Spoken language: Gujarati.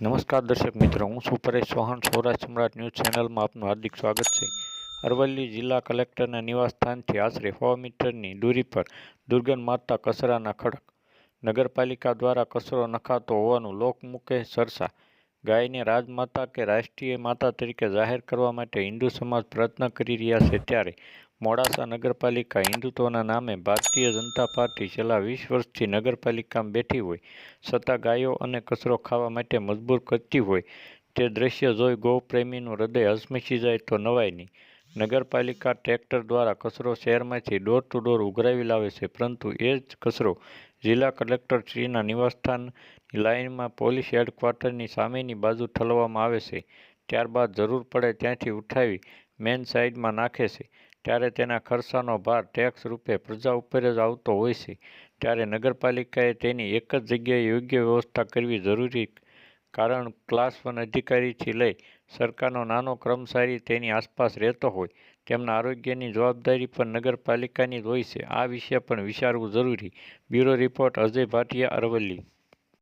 નમસ્કાર દર્શક મિત્રો, હું છું પરેશ ચૌહાણ. સૌરાષ્ટ્ર સમ્રાટ ન્યૂઝ ચેનલમાં આપનું હાર્દિક સ્વાગત છે. અરવલ્લી જિલ્લા કલેક્ટરના નિવાસસ્થાનથી આશરે સો મીટરની દૂરી પર દુર્ગંધ મારતા કચરાના ખડક. નગરપાલિકા દ્વારા કચરો નખાતો હોવાનું લોકમુખે ચર્ચા ગાયને રાજમાતા કે રાષ્ટ્રીય માતા તરીકે જાહેર કરવા માટે હિન્દુ સમાજ પ્રયત્ન કરી રહ્યા છે ત્યારે મોડાસા નગરપાલિકા હિન્દુત્વના નામે ભારતીય જનતા પાર્ટી છેલ્લા વીસ વર્ષથી નગરપાલિકામાં બેઠી હોય છતાં ગાયો અને કચરો ખાવા માટે મજબૂર કરતી હોય, તે દ્રશ્ય જોઈ ગૌપ્રેમીનું હૃદય હસમસી જાય તો નવાય નહીં. નગરપાલિકા ટ્રેક્ટર દ્વારા કચરો શહેરમાંથી ડોર ટુ ડોર ઉઘરાવી લાવે છે, પરંતુ એ જ કચરો જિલ્લા કલેક્ટરશ્રીના નિવાસસ્થાનની લાઇનમાં પોલીસ હેડક્વાર્ટરની સામેની બાજુ ઠલવામાં આવે છે. ત્યારબાદ જરૂર પડે ત્યાંથી ઉઠાવી મેન સાઇડમાં નાખે છે. ત્યારે તેના ખર્ચાનો ભાર ટેક્સ રૂપે પ્રજા ઉપર જ આવતો હોય છે. ત્યારે નગરપાલિકાએ તેની એક જ જગ્યાએ યોગ્ય વ્યવસ્થા કરવી જરૂરી કારણ ક્લાસ વન અધિકારીથી લઈ સરકારનો નાનો કર્મચારી તેની આસપાસ રહેતો હોય. તેમના આરોગ્યની જવાબદારી પણ નગરપાલિકાની જ હોય છે. આ વિશે પણ વિચારવું જરૂરી. Bureau report Ajay Bhatia Aravalli.